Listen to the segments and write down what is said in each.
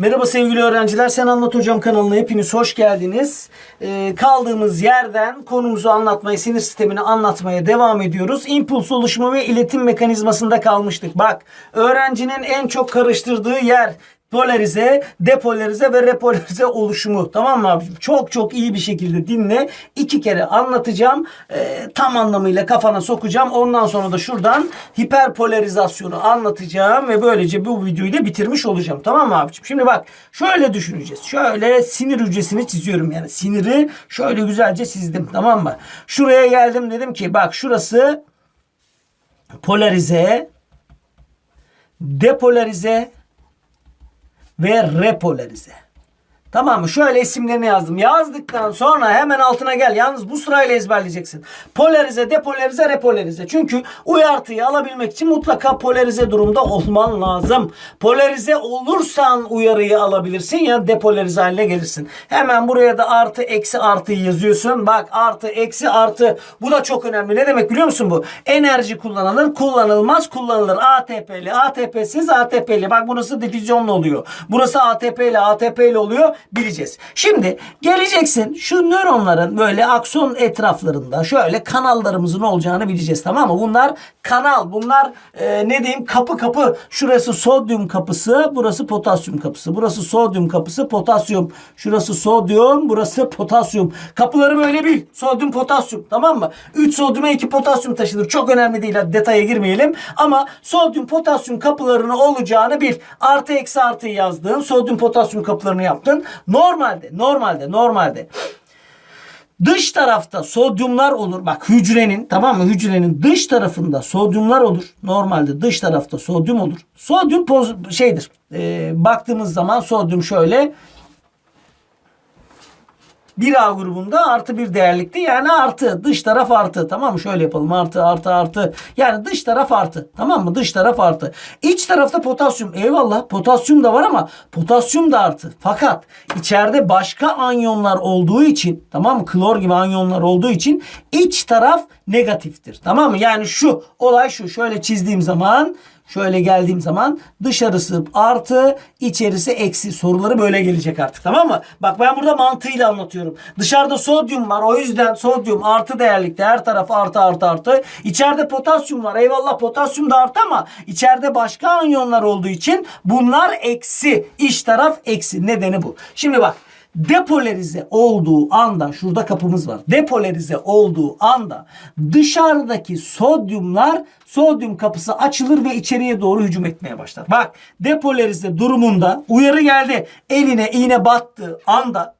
Merhaba sevgili öğrenciler. Sen Anlat Hocam kanalına hepiniz hoş geldiniz. Ee, kaldığımız yerden konumuzu anlatmaya, sinir sistemini anlatmaya devam ediyoruz. İmpuls oluşumu ve iletim mekanizmasında kalmıştık. Bak, öğrencinin en çok karıştırdığı yer polarize, depolarize ve repolarize oluşumu. Tamam mı abicim? Çok çok iyi bir şekilde dinle. İki kere anlatacağım. Ee, tam anlamıyla kafana sokacağım. Ondan sonra da şuradan hiperpolarizasyonu anlatacağım ve böylece bu videoyu da bitirmiş olacağım. Tamam mı abicim? Şimdi bak şöyle düşüneceğiz. Şöyle sinir hücresini çiziyorum yani. Siniri şöyle güzelce çizdim. Tamam mı? Şuraya geldim dedim ki bak şurası polarize, depolarize, ve repolarize. Tamam mı? Şöyle isimlerini yazdım. Yazdıktan sonra hemen altına gel. Yalnız bu sırayla ezberleyeceksin. Polarize, depolarize, repolarize. Çünkü uyartıyı alabilmek için mutlaka polarize durumda olman lazım. Polarize olursan uyarıyı alabilirsin ya depolarize haline gelirsin. Hemen buraya da artı eksi artıyı yazıyorsun. Bak artı eksi artı. Bu da çok önemli. Ne demek biliyor musun bu? Enerji kullanılır, kullanılmaz, kullanılır. ATP'li, ATP'siz, ATP'li. Bak burası difüzyonlu oluyor. Burası ATP'li, ATP'li oluyor bileceğiz. Şimdi geleceksin şu nöronların böyle akson etraflarında şöyle kanallarımızın olacağını bileceğiz tamam mı? Bunlar kanal bunlar e, ne diyeyim kapı kapı. Şurası sodyum kapısı burası potasyum kapısı. Burası sodyum kapısı potasyum. Şurası sodyum burası potasyum. Kapıları böyle bil. Sodyum potasyum tamam mı? 3 sodyuma 2 potasyum taşınır çok önemli değil. Detaya girmeyelim. Ama sodyum potasyum kapılarını olacağını bil. Artı eksi artı yazdın. Sodyum potasyum kapılarını yaptın normalde normalde normalde Dış tarafta sodyumlar olur. Bak hücrenin tamam mı? Hücrenin dış tarafında sodyumlar olur. Normalde dış tarafta sodyum olur. Sodyum poz şeydir. Ee, baktığımız zaman sodyum şöyle bir A grubunda artı bir değerlikti. Yani artı. Dış taraf artı. Tamam mı? Şöyle yapalım. Artı artı artı. Yani dış taraf artı. Tamam mı? Dış taraf artı. İç tarafta potasyum. Eyvallah. Potasyum da var ama potasyum da artı. Fakat içeride başka anyonlar olduğu için tamam mı? Klor gibi anyonlar olduğu için iç taraf negatiftir. Tamam mı? Yani şu olay şu. Şöyle çizdiğim zaman Şöyle geldiğim zaman dışarısı artı içerisi eksi soruları böyle gelecek artık tamam mı? Bak ben burada mantığıyla anlatıyorum. Dışarıda sodyum var o yüzden sodyum artı değerlikte her taraf artı artı artı. İçeride potasyum var eyvallah potasyum da artı ama içeride başka anyonlar olduğu için bunlar eksi. İç taraf eksi nedeni bu. Şimdi bak depolarize olduğu anda şurada kapımız var. Depolarize olduğu anda dışarıdaki sodyumlar sodyum kapısı açılır ve içeriye doğru hücum etmeye başlar. Bak depolarize durumunda uyarı geldi. Eline iğne battığı anda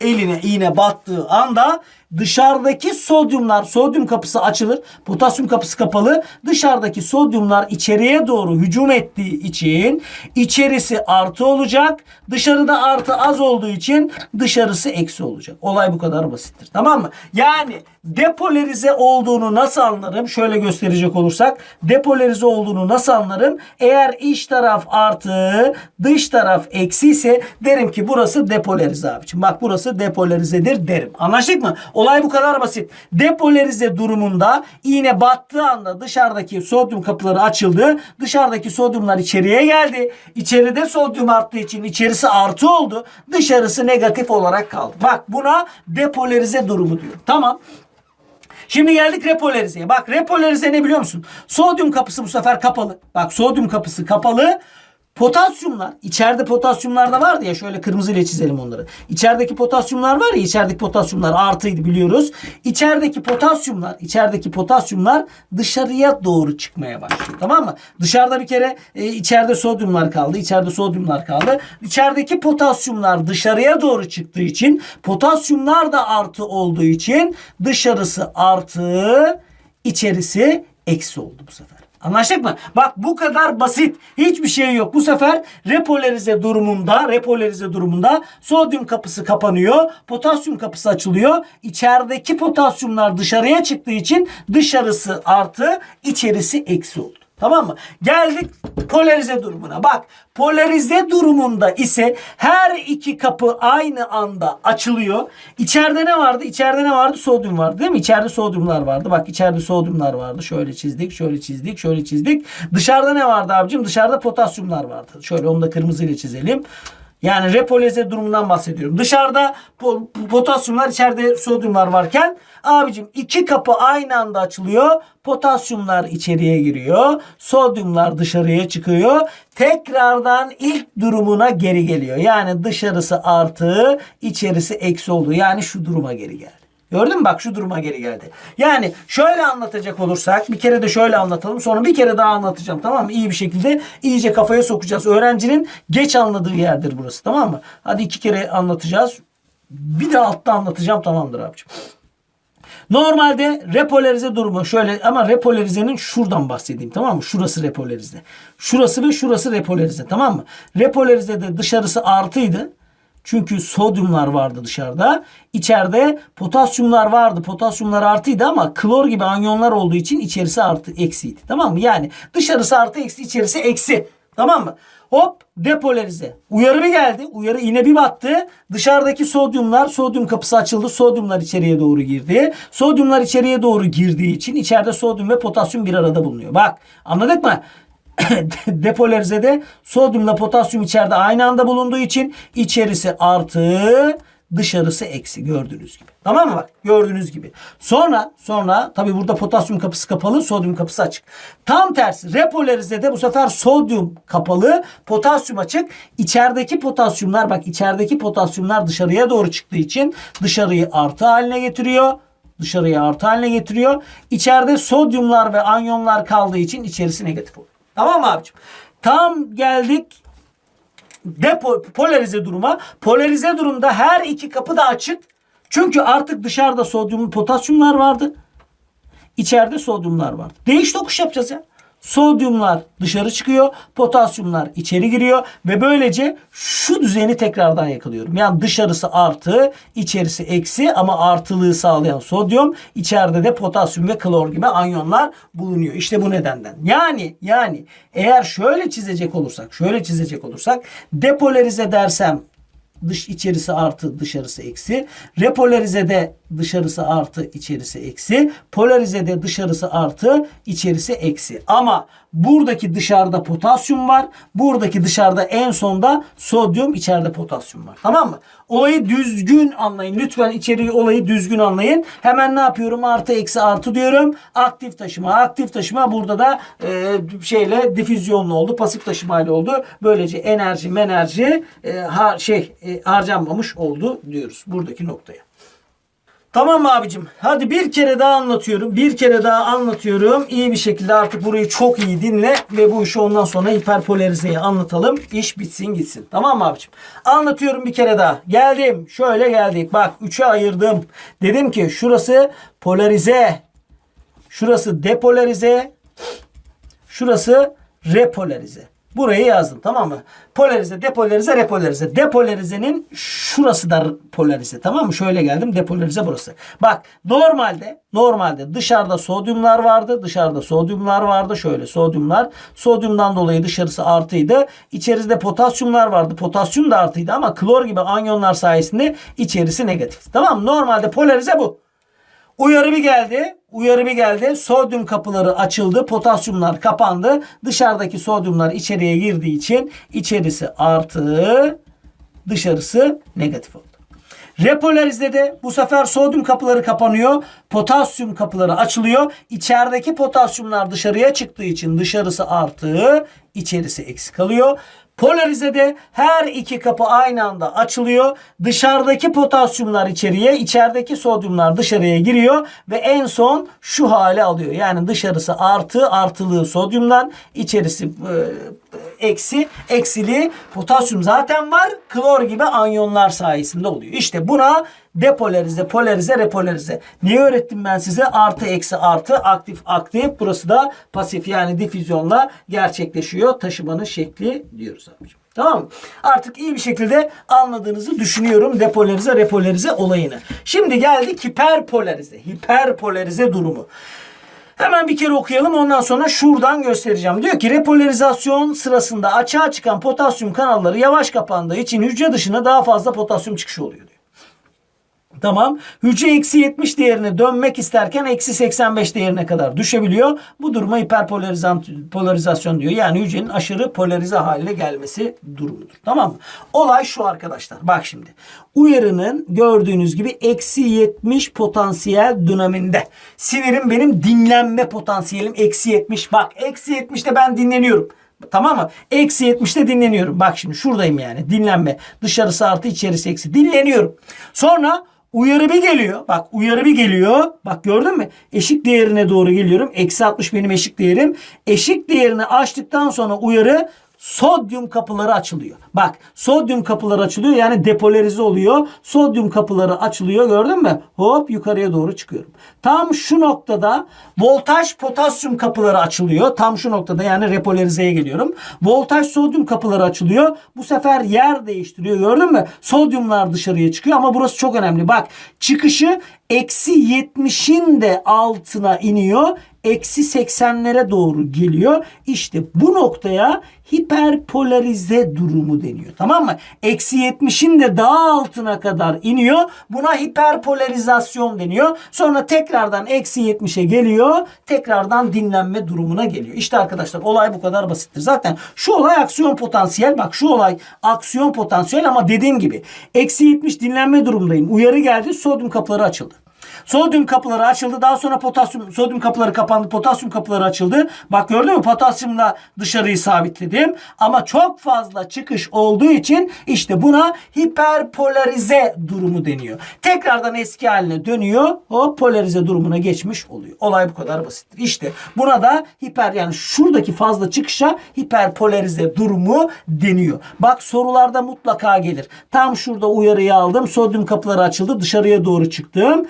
eline iğne battığı anda dışarıdaki sodyumlar sodyum kapısı açılır. Potasyum kapısı kapalı. Dışarıdaki sodyumlar içeriye doğru hücum ettiği için içerisi artı olacak. Dışarıda artı az olduğu için dışarısı eksi olacak. Olay bu kadar basittir. Tamam mı? Yani depolarize olduğunu nasıl anlarım? Şöyle gösterecek olursak depolarize olduğunu nasıl anlarım? Eğer iç taraf artı dış taraf eksi ise derim ki burası depolarize abiciğim. Bak burası depolarizedir derim. Anlaştık mı? Olay bu kadar basit. Depolarize durumunda iğne battığı anda dışarıdaki sodyum kapıları açıldı. Dışarıdaki sodyumlar içeriye geldi. İçeride sodyum arttığı için içerisi artı oldu. Dışarısı negatif olarak kaldı. Bak buna depolarize durumu diyor. Tamam. Şimdi geldik repolarizeye. Bak repolarize ne biliyor musun? Sodyum kapısı bu sefer kapalı. Bak sodyum kapısı kapalı. Potasyumlar, içeride potasyumlar da vardı ya şöyle kırmızı ile çizelim onları. İçerideki potasyumlar var ya içerideki potasyumlar artıydı biliyoruz. İçerideki potasyumlar, içerideki potasyumlar dışarıya doğru çıkmaya başlıyor. Tamam mı? Dışarıda bir kere e, içeride sodyumlar kaldı. içeride sodyumlar kaldı. İçerideki potasyumlar dışarıya doğru çıktığı için potasyumlar da artı olduğu için dışarısı artı, içerisi eksi oldu bu sefer. Anlaştık mı? Bak bu kadar basit. Hiçbir şey yok. Bu sefer repolarize durumunda, repolarize durumunda sodyum kapısı kapanıyor. Potasyum kapısı açılıyor. İçerideki potasyumlar dışarıya çıktığı için dışarısı artı, içerisi eksi oldu. Tamam mı? Geldik polarize durumuna. Bak polarize durumunda ise her iki kapı aynı anda açılıyor. İçeride ne vardı? İçeride ne vardı? Sodyum vardı değil mi? İçeride sodyumlar vardı. Bak içeride sodyumlar vardı. Şöyle çizdik, şöyle çizdik, şöyle çizdik. Dışarıda ne vardı abicim? Dışarıda potasyumlar vardı. Şöyle onu da kırmızıyla çizelim. Yani repolarize durumundan bahsediyorum. Dışarıda po- potasyumlar içeride sodyumlar varken abicim iki kapı aynı anda açılıyor. Potasyumlar içeriye giriyor. Sodyumlar dışarıya çıkıyor. Tekrardan ilk durumuna geri geliyor. Yani dışarısı artı içerisi eksi oldu. Yani şu duruma geri geldi. Gördün mü bak şu duruma geri geldi. Yani şöyle anlatacak olursak bir kere de şöyle anlatalım sonra bir kere daha anlatacağım tamam mı? İyi bir şekilde iyice kafaya sokacağız. Öğrencinin geç anladığı yerdir burası tamam mı? Hadi iki kere anlatacağız. Bir de altta anlatacağım tamamdır abicim. Normalde repolarize durumu şöyle ama repolarizenin şuradan bahsedeyim tamam mı? Şurası repolarize. Şurası ve şurası repolarize tamam mı? Repolarizede dışarısı artıydı. Çünkü sodyumlar vardı dışarıda. İçeride potasyumlar vardı. Potasyumlar artıydı ama klor gibi anyonlar olduğu için içerisi artı eksiydi. Tamam mı? Yani dışarısı artı eksi içerisi eksi. Tamam mı? Hop depolarize. Uyarı bir geldi. Uyarı yine bir battı. Dışarıdaki sodyumlar, sodyum kapısı açıldı. Sodyumlar içeriye doğru girdi. Sodyumlar içeriye doğru girdiği için içeride sodyum ve potasyum bir arada bulunuyor. Bak anladık mı? depolarizede sodyumla potasyum içeride aynı anda bulunduğu için içerisi artı dışarısı eksi gördüğünüz gibi. Tamam mı bak gördüğünüz gibi. Sonra sonra tabi burada potasyum kapısı kapalı sodyum kapısı açık. Tam tersi repolarizede bu sefer sodyum kapalı potasyum açık. İçerideki potasyumlar bak içerideki potasyumlar dışarıya doğru çıktığı için dışarıyı artı haline getiriyor dışarıya artı haline getiriyor. İçeride sodyumlar ve anyonlar kaldığı için içerisi negatif oluyor. Tamam mı abicim? Tam geldik depo polarize duruma. Polarize durumda her iki kapı da açık. Çünkü artık dışarıda sodyum potasyumlar vardı. İçeride sodyumlar vardı. Değiş tokuş yapacağız ya. Sodyumlar dışarı çıkıyor, potasyumlar içeri giriyor ve böylece şu düzeni tekrardan yakalıyorum. Yani dışarısı artı, içerisi eksi ama artılığı sağlayan sodyum, içeride de potasyum ve klor gibi anyonlar bulunuyor. İşte bu nedenden. Yani yani eğer şöyle çizecek olursak, şöyle çizecek olursak depolarize dersem dış içerisi artı dışarısı eksi. Repolarizede dışarısı artı içerisi eksi. Polarizede dışarısı artı içerisi eksi. Ama buradaki dışarıda potasyum var. Buradaki dışarıda en sonda sodyum içeride potasyum var. Tamam mı? Olayı düzgün anlayın. Lütfen içeriği olayı düzgün anlayın. Hemen ne yapıyorum? Artı eksi artı diyorum. Aktif taşıma. Aktif taşıma burada da e, şeyle difüzyonlu oldu. Pasif taşımayla oldu. Böylece enerji menerji e, ha, şey e, harcanmamış oldu diyoruz buradaki noktaya. Tamam abicim? Hadi bir kere daha anlatıyorum. Bir kere daha anlatıyorum. İyi bir şekilde artık burayı çok iyi dinle ve bu işi ondan sonra hiperpolarizeyi anlatalım. İş bitsin gitsin. Tamam mı abicim? Anlatıyorum bir kere daha. Geldim. Şöyle geldik. Bak 3'e ayırdım. Dedim ki şurası polarize. Şurası depolarize. Şurası repolarize. Burayı yazdım tamam mı? Polarize, depolarize, repolarize. Depolarizenin şurası da polarize tamam mı? Şöyle geldim depolarize burası. Bak normalde normalde dışarıda sodyumlar vardı. Dışarıda sodyumlar vardı. Şöyle sodyumlar. Sodyumdan dolayı dışarısı artıydı. İçerisinde potasyumlar vardı. Potasyum da artıydı ama klor gibi anyonlar sayesinde içerisi negatif. Tamam mı? Normalde polarize bu. Uyarı bir geldi. Uyarı bir geldi. Sodyum kapıları açıldı. Potasyumlar kapandı. Dışarıdaki sodyumlar içeriye girdiği için içerisi artı dışarısı negatif oldu. Repolarizde de bu sefer sodyum kapıları kapanıyor. Potasyum kapıları açılıyor. İçerideki potasyumlar dışarıya çıktığı için dışarısı artı, içerisi eksi kalıyor. Polarizede her iki kapı aynı anda açılıyor. Dışarıdaki potasyumlar içeriye, içerideki sodyumlar dışarıya giriyor ve en son şu hale alıyor. Yani dışarısı artı, artılığı sodyumdan, içerisi e, eksi, eksili potasyum zaten var. Klor gibi anyonlar sayesinde oluyor. İşte buna depolarize, polarize, repolarize. Niye öğrettim ben size? Artı, eksi, artı, aktif, aktif. Burası da pasif yani difüzyonla gerçekleşiyor. Taşımanın şekli diyoruz abicim. Tamam mı? Artık iyi bir şekilde anladığınızı düşünüyorum depolarize, repolarize olayını. Şimdi geldik hiperpolarize. Hiperpolarize durumu. Hemen bir kere okuyalım ondan sonra şuradan göstereceğim. Diyor ki repolarizasyon sırasında açığa çıkan potasyum kanalları yavaş kapandığı için hücre dışına daha fazla potasyum çıkışı oluyor diyor. Tamam. Hücre eksi 70 değerine dönmek isterken eksi 85 değerine kadar düşebiliyor. Bu duruma hiperpolarizasyon polarizasyon diyor. Yani hücrenin aşırı polarize haline gelmesi durumudur. Tamam mı? Olay şu arkadaşlar. Bak şimdi. Uyarının gördüğünüz gibi eksi 70 potansiyel döneminde. Sinirim benim dinlenme potansiyelim eksi 70. Bak eksi 70'te ben dinleniyorum. Tamam mı? Eksi 70'te dinleniyorum. Bak şimdi şuradayım yani. Dinlenme. Dışarısı artı içerisi eksi. Dinleniyorum. Sonra uyarı bir geliyor. Bak uyarı bir geliyor. Bak gördün mü? Eşik değerine doğru geliyorum. Eksi 60 benim eşik değerim. Eşik değerini açtıktan sonra uyarı sodyum kapıları açılıyor. Bak sodyum kapıları açılıyor yani depolarize oluyor. Sodyum kapıları açılıyor gördün mü? Hop yukarıya doğru çıkıyorum. Tam şu noktada voltaj potasyum kapıları açılıyor. Tam şu noktada yani repolarizeye geliyorum. Voltaj sodyum kapıları açılıyor. Bu sefer yer değiştiriyor gördün mü? Sodyumlar dışarıya çıkıyor ama burası çok önemli. Bak çıkışı eksi 70'in de altına iniyor eksi 80'lere doğru geliyor. İşte bu noktaya hiperpolarize durumu deniyor. Tamam mı? Eksi 70'in de daha altına kadar iniyor. Buna hiperpolarizasyon deniyor. Sonra tekrardan eksi 70'e geliyor. Tekrardan dinlenme durumuna geliyor. İşte arkadaşlar olay bu kadar basittir. Zaten şu olay aksiyon potansiyel. Bak şu olay aksiyon potansiyel ama dediğim gibi eksi 70 dinlenme durumundayım. Uyarı geldi. Sodyum kapıları açıldı. Sodyum kapıları açıldı. Daha sonra potasyum, sodyum kapıları kapandı. Potasyum kapıları açıldı. Bak gördün mü? Potasyumla dışarıyı sabitledim. Ama çok fazla çıkış olduğu için işte buna hiperpolarize durumu deniyor. Tekrardan eski haline dönüyor. O polarize durumuna geçmiş oluyor. Olay bu kadar basittir. İşte buna da hiper yani şuradaki fazla çıkışa hiperpolarize durumu deniyor. Bak sorularda mutlaka gelir. Tam şurada uyarıyı aldım. Sodyum kapıları açıldı. Dışarıya doğru çıktım.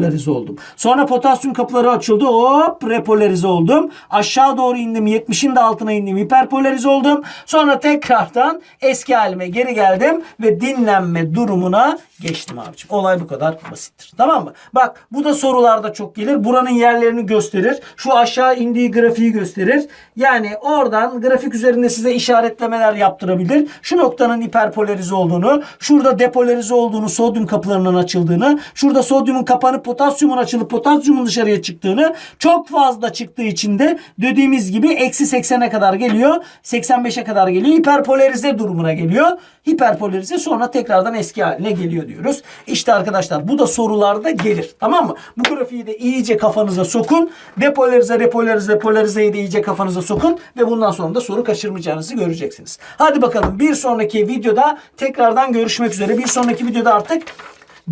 Depolarize oldum. Sonra potasyum kapıları açıldı. Hop repolarize oldum. Aşağı doğru indim. 70'in de altına indim. Hiperpolarize oldum. Sonra tekrardan eski halime geri geldim ve dinlenme durumuna geçtim abicim. Olay bu kadar basittir. Tamam mı? Bak bu da sorularda çok gelir. Buranın yerlerini gösterir. Şu aşağı indiği grafiği gösterir. Yani oradan grafik üzerinde size işaretlemeler yaptırabilir. Şu noktanın hiperpolarize olduğunu, şurada depolarize olduğunu, sodyum kapılarının açıldığını, şurada sodyumun kapanıp potasyumun açılıp potasyumun dışarıya çıktığını, çok fazla çıktığı için de dediğimiz gibi eksi 80'e kadar geliyor. 85'e kadar geliyor. Hiperpolarize durumuna geliyor. Hiperpolarize sonra tekrardan eski haline geliyor diyoruz. İşte arkadaşlar bu da sorularda gelir. Tamam mı? Bu grafiği de iyice kafanıza sokun. Depolarize, repolarize, polarizeyi de iyice kafanıza sokun ve bundan sonra da soru kaçırmayacağınızı göreceksiniz. Hadi bakalım bir sonraki videoda tekrardan görüşmek üzere. Bir sonraki videoda artık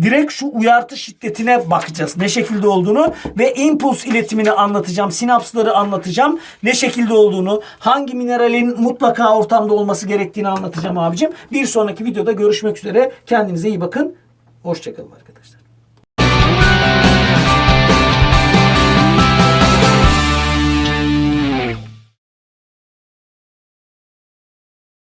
direkt şu uyartı şiddetine bakacağız. Ne şekilde olduğunu ve impuls iletimini anlatacağım. Sinapsları anlatacağım. Ne şekilde olduğunu, hangi mineralin mutlaka ortamda olması gerektiğini anlatacağım abicim. Bir sonraki videoda görüşmek üzere. Kendinize iyi bakın. Hoşçakalın arkadaşlar.